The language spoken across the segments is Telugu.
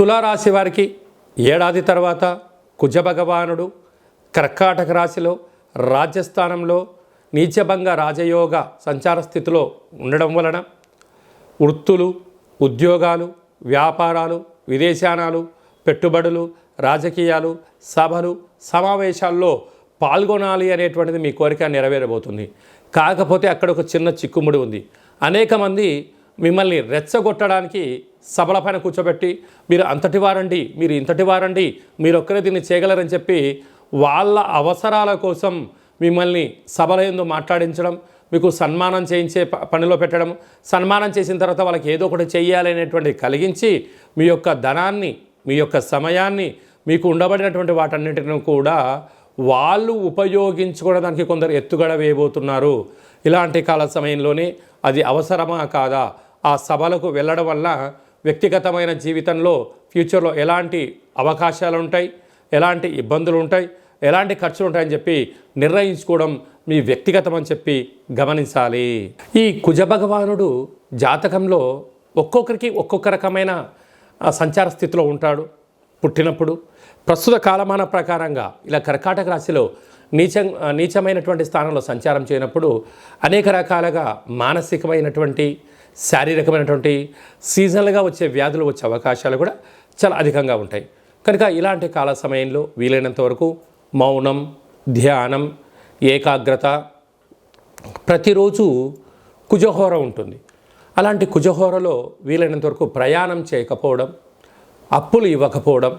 తులారాశి వారికి ఏడాది తర్వాత కుజ భగవానుడు కర్కాటక రాశిలో రాజ్యస్థానంలో నీచభంగ రాజయోగ సంచార స్థితిలో ఉండడం వలన వృత్తులు ఉద్యోగాలు వ్యాపారాలు విదేశానాలు పెట్టుబడులు రాజకీయాలు సభలు సమావేశాల్లో పాల్గొనాలి అనేటువంటిది మీ కోరిక నెరవేరబోతుంది. కాకపోతే అక్కడ ఒక చిన్న చిక్కుముడి ఉంది. అనేక మంది మిమ్మల్ని రెచ్చగొట్టడానికి సభలపైన కూర్చోబెట్టి మీరు అంతటి వారండి మీరు ఇంతటి వారండి మీరు ఒక్కరే దీన్ని చేయగలరని చెప్పి వాళ్ళ అవసరాల కోసం మిమ్మల్ని సభల ఎందు మాట్లాడించడం మీకు సన్మానం చేయించే ప- పనిలో పెట్టడం సన్మానం చేసిన తర్వాత వాళ్ళకి ఏదో ఒకటి చేయాలి అనేటువంటి కలిగించి మీ యొక్క ధనాన్ని మీ యొక్క సమయాన్ని మీకు ఉండబడినటువంటి వాటన్నిటిని కూడా వాళ్ళు ఉపయోగించుకోవడానికి కొందరు ఎత్తుగడ వేయబోతున్నారు. ఇలాంటి కాల సమయంలోనే అది అవసరమా కాదా? ఆ సభలకు వెళ్ళడం వల్ల వ్యక్తిగతమైన జీవితంలో ఫ్యూచర్లో ఎలాంటి అవకాశాలు ఉంటాయి ఎలాంటి ఇబ్బందులు ఉంటాయి ఎలాంటి ఖర్చులు ఉంటాయని చెప్పి నిర్ణయించుకోవడం మీ వ్యక్తిగతం అని చెప్పి గమనించాలి. ఈ కుజ భగవానుడు జాతకంలో ఒక్కొక్కరికి ఒక్కొక్క రకమైన సంచార స్థితిలో ఉంటాడు. పుట్టినప్పుడు ప్రస్తుత కాలమాన ప్రకారంగా ఇలా కర్కాటక రాశిలో నీచం నీచమైనటువంటి స్థానంలో సంచారం చేయనప్పుడు అనేక రకాలుగా మానసికమైనటువంటి శారీరకమైనటువంటి సీజనల్గా వచ్చే వ్యాధులు వచ్చే అవకాశాలు కూడా చాలా అధికంగా ఉంటాయి. కనుక ఇలాంటి కాల సమయంలో వీలైనంత వరకు మౌనం ధ్యానం ఏకాగ్రత ప్రతిరోజు కుజహోర ఉంటుంది. అలాంటి కుజహోరలో వీలైనంత వరకు ప్రయాణం చేయకపోవడం అప్పులు ఇవ్వకపోవడం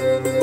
Thank you.